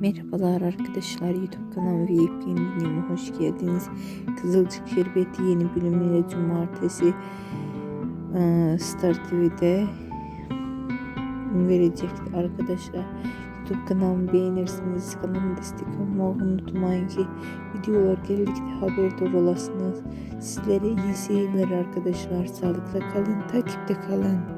Merhabalar arkadaşlar YouTube kanalıma ve yepyeni videoma hoş geldiniz. Kızılcık Şerbeti yeni bölümüyle cumartesi e, Star TV'de verecek arkadaşlar. YouTube kanalımı beğenirsiniz, kanalıma destek olmayı unutmayın ki videolar geldikçe haberdar olasınız. Sizlere iyi seyirler arkadaşlar. Sağlıkla kalın, takipte kalın.